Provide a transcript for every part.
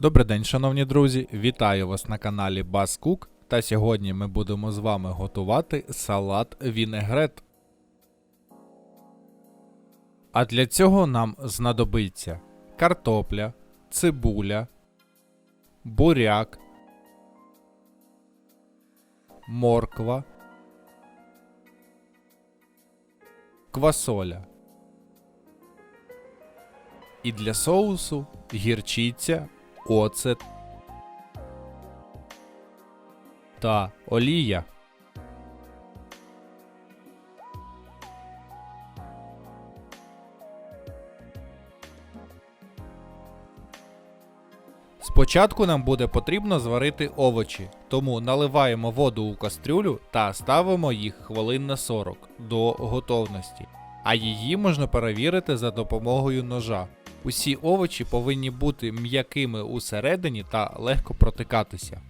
Добрий день, шановні друзі! Вітаю вас на каналі Баскук. Та сьогодні ми будемо з вами готувати салат вінегрет. А для цього нам знадобиться картопля, цибуля, буряк, морква, квасоля. І для соусу гірчиця, оцет та олія. Спочатку нам буде потрібно зварити овочі, тому наливаємо воду у кастрюлю та ставимо їх хвилин на 40 до готовності. А її можна перевірити за допомогою ножа. Усі овочі повинні бути м'якими усередині та легко протикатися.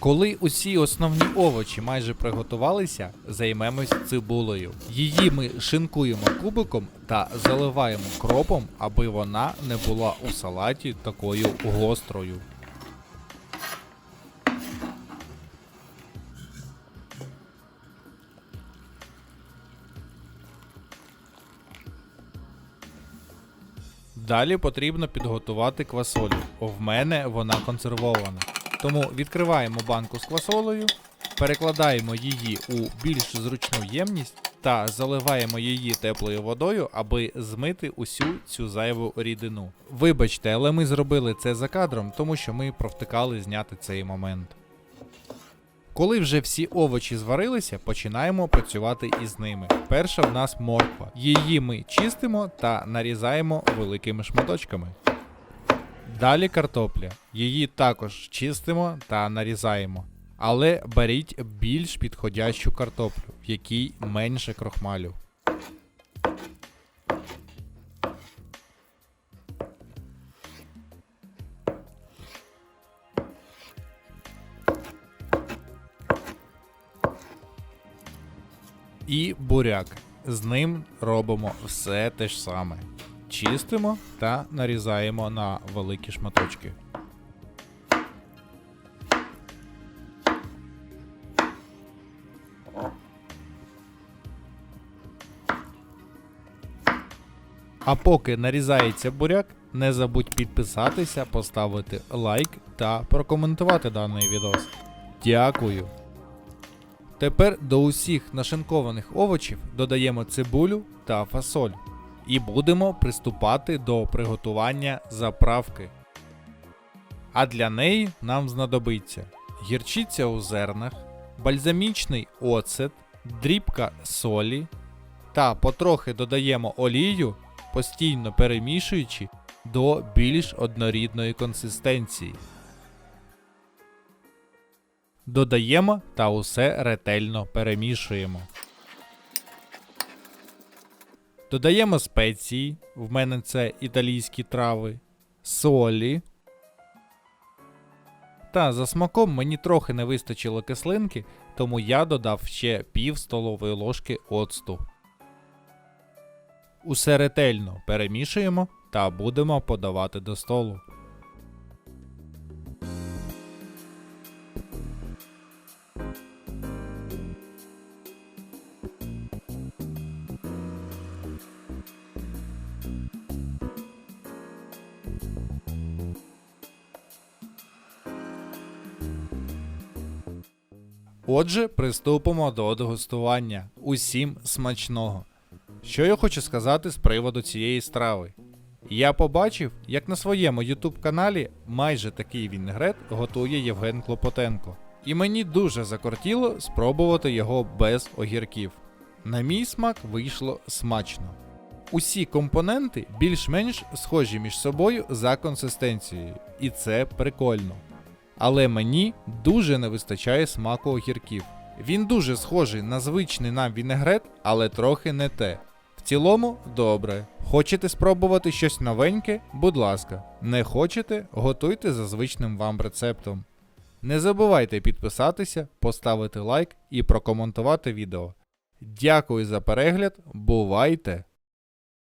Коли усі основні овочі майже приготувалися, займемось цибулею. Її ми шинкуємо кубиком та заливаємо кропом, аби вона не була у салаті такою гострою. Далі потрібно підготувати квасолю. В мене вона консервована. Тому відкриваємо банку з квасолею, перекладаємо її у більш зручну ємність та заливаємо її теплою водою, аби змити усю цю зайву рідину. Вибачте, але ми зробили це за кадром, тому що ми провтикали зняти цей момент. Коли вже всі овочі зварилися, починаємо працювати із ними. Перша в нас морква. Її ми чистимо та нарізаємо великими шматочками. Далі картопля. Її також чистимо та нарізаємо. Але беріть більш підходящу картоплю, в якій менше крохмалю. І буряк. З ним робимо все те ж саме. Чистимо та нарізаємо на великі шматочки. А поки нарізається буряк, не забудь підписатися, поставити лайк та прокоментувати даний відос. Дякую! Тепер до усіх нашинкованих овочів додаємо цибулю та фасоль. І будемо приступати до приготування заправки. А для неї нам знадобиться гірчиця у зернах, бальзамічний оцет, дрібка солі та потрохи додаємо олію, постійно перемішуючи до більш однорідної консистенції. Додаємо та усе ретельно перемішуємо. Додаємо спеції, в мене це італійські трави, солі. Та за смаком мені трохи не вистачило кислинки, тому я додав ще пів столової ложки оцту. Усе ретельно перемішуємо та будемо подавати до столу. Отже, приступимо до дегустування. Усім смачного. Що я хочу сказати з приводу цієї страви? Я побачив, як на своєму YouTube каналі майже такий вінегрет готує Євген Клопотенко. І мені дуже закортіло спробувати його без огірків. На мій смак вийшло смачно. Усі компоненти більш-менш схожі між собою за консистенцією, і це прикольно. Але мені дуже не вистачає смаку огірків. Він дуже схожий на звичний нам вінегрет, але трохи не те. В цілому, добре. Хочете спробувати щось новеньке? Будь ласка. Не хочете, готуйте за звичним вам рецептом. Не забувайте підписатися, поставити лайк і прокоментувати відео. Дякую за перегляд, бувайте!